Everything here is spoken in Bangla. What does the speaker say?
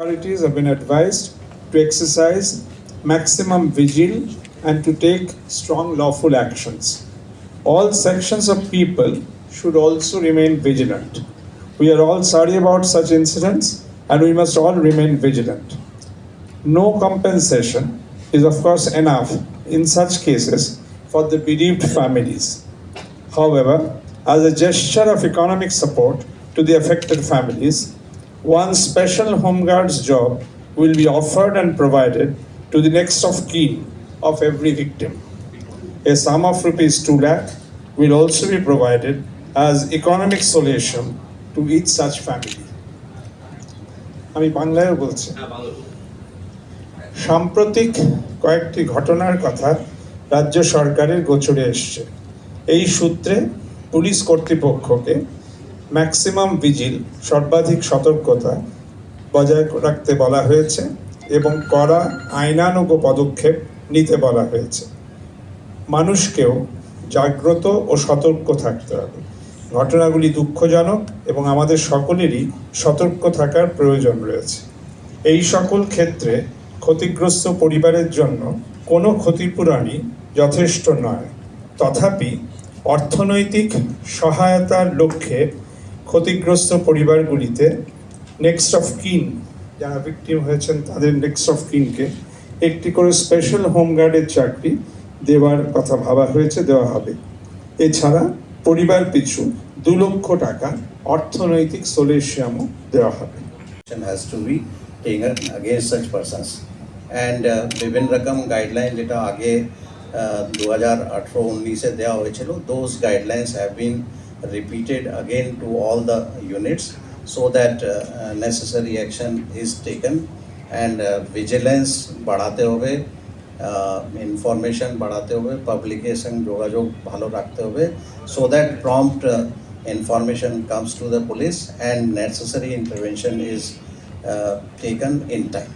Authorities have been advised to exercise maximum vigil and to take strong lawful actions. All sections of people should also remain vigilant. We are all sorry about such incidents and we must all remain vigilant. No compensation is, of course, enough in such cases for the bereaved families. However, as a gesture of economic support to the affected families, one special home guard's job will be offered and provided to the next of kin of every victim. A sum of rupees 2 lakh will also be provided as economic solution to each such family. আমি বাংলায় বলছি সাম্প্রতিক কয়েকটি ঘটনার কথা রাজ্য সরকারের গোচরে এসছে এই সূত্রে পুলিশ কর্তৃপক্ষকে ম্যাক্সিমাম ভিজিল, সর্বাধিক সতর্কতা বজায় রাখতে বলা হয়েছে এবং কড়া আইনানুগ পদক্ষেপ নিতে বলা হয়েছে। মানুষকেও জাগ্রত ও সতর্ক থাকতে হবে। ঘটনাগুলি দুঃখজনক এবং আমাদের সকলেরই সতর্ক থাকার প্রয়োজন রয়েছে। এই সকল ক্ষেত্রে ক্ষতিগ্রস্ত পরিবারের জন্য কোনো ক্ষতিপূরণই যথেষ্ট নয়। তথাপি অর্থনৈতিক সহায়তার লক্ষ্যে ক্ষতিগ্রস্ত পরিবারগুলিতে নেক্সট অফ কিন যারা ভিকটিম হয়েছেন তাদের নেক্সট অফ কিনকে একটি করে স্পেশাল হোমগার্ডের চাকরি দেওয়ার কথা ভাবা হয়েছে দেওয়া হবে এছাড়া পরিবার পিছু দু লক্ষ টাকা অর্থনৈতিক সোলেশিয়ামও দেওয়া হবে. And uh, বিভিন্ন রকম গাইডলাইন যেটা আগে দু হাজার আঠেরো উনিশে দেওয়া হয়েছিল those guidelines have been Repeated again to all the units so that uh, uh, necessary action is taken and uh, vigilance বাড়াতে হবে ইনফরমেশন বাড়াতে হবে পাবলিকের সঙ্গে যোগাযোগ ভালো রাখতে হবে so that prompt information comes to the police and necessary intervention is uh, taken in time.